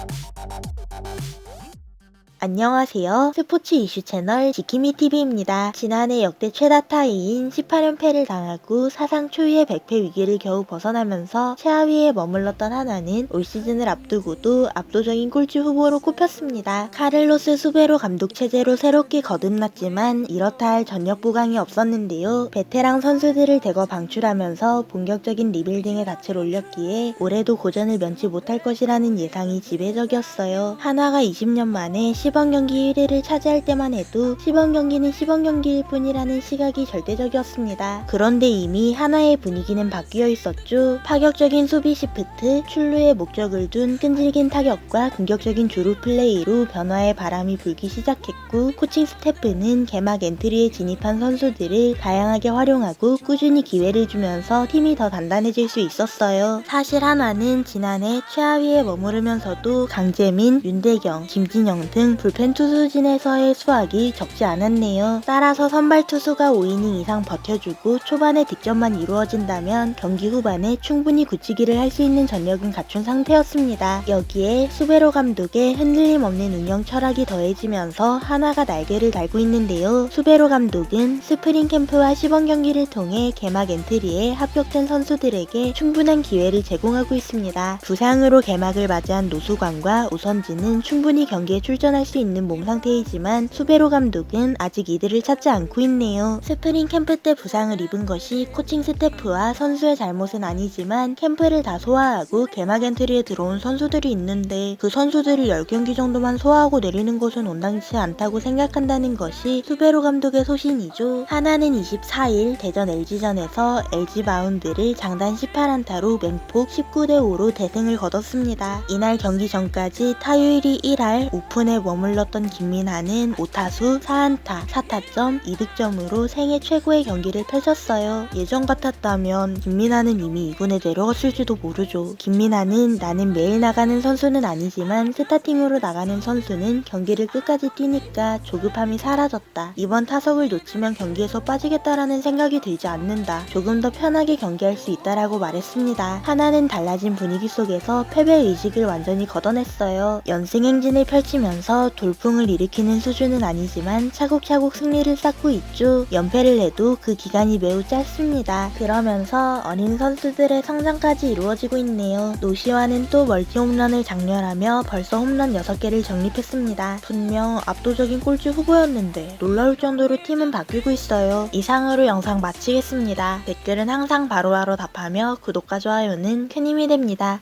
Thank you. 안녕하세요. 스포츠 이슈 채널 지키미TV입니다. 지난해 역대 최다 타이인 18연패를 당하고 사상 초유의 100패 위기를 겨우 벗어나면서 최하위에 머물렀던 하나는 올 시즌을 앞두고도 압도적인 꼴찌 후보로 꼽혔습니다. 카를로스 수베로 감독 체제로 새롭게 거듭났지만 이렇다 할 전력 부강이 없었는데요. 베테랑 선수들을 대거 방출하면서 본격적인 리빌딩에 닻을 올렸기에 올해도 고전을 면치 못할 것이라는 예상이 지배적이었어요. 한화가 20년 만에 시범 경기 1위를 차지할 때만 해도 시범 경기는 시범 경기일 뿐이라는 시각이 절대적이었습니다. 그런데 이미 하나의 분위기는 바뀌어 있었죠. 파격적인 수비 시프트, 출루에 목적을 둔 끈질긴 타격과 공격적인 주루 플레이로 변화의 바람이 불기 시작했고 코칭 스태프는 개막 엔트리에 진입한 선수들을 다양하게 활용하고 꾸준히 기회를 주면서 팀이 더 단단해질 수 있었어요. 사실 하나는 지난해 최하위에 머무르면서도 강재민, 윤대경, 김진영 등 불펜 투수진에서의 수확이 적지 않았네요. 따라서 선발 투수가 5이닝 이상 버텨주고 초반에 득점만 이루어진다면 경기 후반에 충분히 굳히기를 할 수 있는 전력은 갖춘 상태였습니다. 여기에 수베로 감독의 흔들림 없는 운영 철학이 더해지면서 하나가 날개를 달고 있는데요. 수베로 감독은 스프링 캠프와 시범 경기를 통해 개막 엔트리에 합격된 선수들에게 충분한 기회를 제공하고 있습니다. 부상으로 개막을 맞이한 노수광과 오선진은 충분히 경기에 출전할 수 있는 몸 상태이지만 수베로 감독은 아직 이들을 찾지 않고 있네요. 스프링 캠프 때 부상을 입은 것이 코칭 스태프와 선수의 잘못은 아니지만 캠프를 다 소화하고 개막 엔트리에 들어온 선수들이 있는데 그 선수들을 10경기 정도만 소화하고 내리는 것은 온당치 않다고 생각한다는 것이 수베로 감독의 소신이죠. 하나는 24일 대전 LG전에서 LG 마운드를 장단 18안타로 맹폭 19대 5로 대승을 거뒀습니다. 이날 경기 전까지 타율이 1할 5푼에 머물렀던 김민하는 5타수 4안타 4타점 2득점으로 생애 최고의 경기를 펼쳤어요. 예전 같았다면 김민하는 이미 2군에 내려갔을지도 모르죠. 김민하는 나는 매일 나가는 선수는 아니지만 스타팅으로 나가는 선수는 경기를 끝까지 뛰니까 조급함이 사라졌다. 이번 타석을 놓치면 경기에서 빠지겠다라는 생각이 들지 않는다. 조금 더 편하게 경기할 수 있다라고 말했습니다. 하나는 달라진 분위기 속에서 패배 의식을 완전히 걷어냈어요. 연승 행진을 펼치면서 돌풍을 일으키는 수준은 아니지만 차곡차곡 승리를 쌓고 있죠. 연패를 해도 그 기간이 매우 짧습니다. 그러면서 어린 선수들의 성장까지 이루어지고 있네요. 노시와는 또 멀티 홈런을 장렬하며 벌써 홈런 6개를 정립했습니다. 분명 압도적인 꼴찌 후보였는데 놀라울 정도로 팀은 바뀌고 있어요. 이상으로 영상 마치겠습니다. 댓글은 항상 바로바로 답하며 구독과 좋아요는 큰 힘이 됩니다.